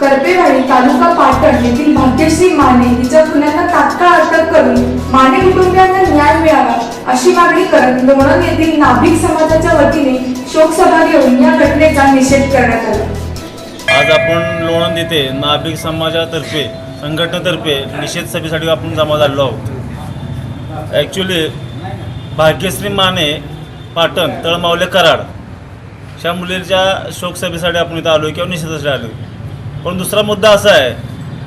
करपेवाडी तालुका पाटण येथील भाग्यश्री माने हिच्या खुन्यांना तात्काळ अटक करून माने कुटुंबियांना न्याय मिळावा अशी मागणी करत लोणंद येथील नाभिक समाजाच्या वतीने शोकसभा घेऊन या घटनेचा निषेध करण्यात आला. आज आपण लोणंद येथे नाभिक समाजातर्फे संघटनेतर्फे निषेध सभेसाठी आपण जमा झालो आहोत. ॲक्च्युली भाग्यश्री माने पाटण तळमावले कराड अशा मुलीच्या शोकसभेसाठी आपण इथं आलो किंवा निषेधासाठी आलो पण दुसरा मुद्दा असा आहे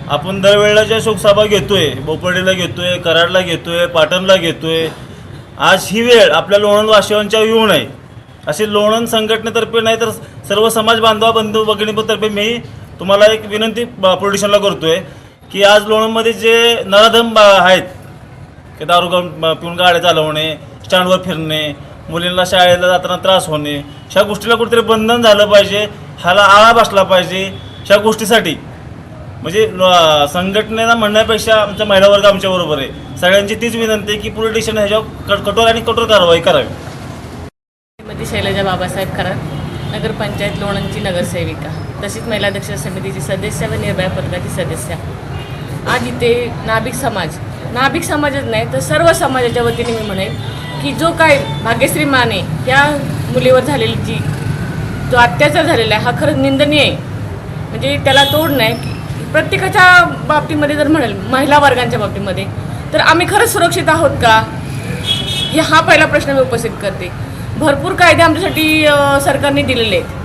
आपण दरवेळेला ज्या शोकसभा घेतोय बोपर्डीला घेतोय कराडला घेतोय पाटणला घेतोय आज ही वेळ आपल्या लोणंद वाशिवांच्या येऊ नये. अशी लोणंद संघटनेतर्फे नाही तर सर्व समाज बांधवा बंधू भगिनीतर्फे मी तुम्हाला एक विनंती प्रोड्युशनला करतोय की आज लोणंदमध्ये जे नराधम बा- आहेत की दारू पिऊन गाड्या चालवणे स्टँडवर फिरणे मुलींना शाळेला जाताना त्रास होणे ह्या गोष्टीला कुठेतरी बंधन झालं पाहिजे ह्याला आळा बसला पाहिजे ह्या गोष्टीसाठी. म्हणजे संघटनेला म्हणण्यापेक्षा आमच्या महिला वर्ग आमच्याबरोबर आहे. सगळ्यांची तीच विनंती आहे की पोलीस स्टेशन ह्याच्यावर क- कठोर आणि कठोर कारवाई करावी. श्रीमती शैलजा बाबासाहेब खरात नगरपंचायत लोणंदची नगरसेविका तसेच महिला अध्यक्ष समितीची सदस्य व निर्भया पथकाची सदस्य. आज इथे नाभिक समाज नाभिक समाजच नाही तर सर्व समाजाच्या वतीने मी म्हणेन की जो काय भाग्यश्री माने या मुलीवर झालेली जी जो अत्याचार झालेला आहे हा खरंच निंदनीय आहे. म्हणजे त्याला तोड नाही. की प्रत्येकाच्या बाबतीमध्ये जर म्हणाल महिला वर्गांच्या बाबतीमध्ये तर आम्ही खरंच सुरक्षित आहोत का? हे हा पहिला प्रश्न मी उपस्थित करते. भरपूर कायदे आमच्यासाठी सरकारने दिलेले आहेत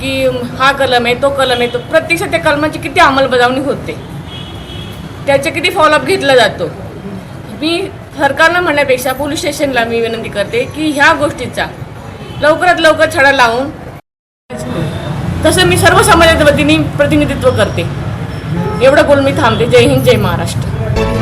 की हा कलम आहे तो कलम आहे तो प्रत्यक्षात त्या कलमाची किती अंमलबजावणी होते. त्याचे किती फॉलोअप घेतला जातो. मी सरकारनं म्हणण्यापेक्षा पोलीस स्टेशनला मी विनंती करते की ह्या गोष्टीचा लवकरात लवकर छडा लावून तसं मी सर्व समाजाच्या वतीने प्रतिनिधित्व करते. एवढं बोलून मी थांबते जय हिंद जय महाराष्ट्र.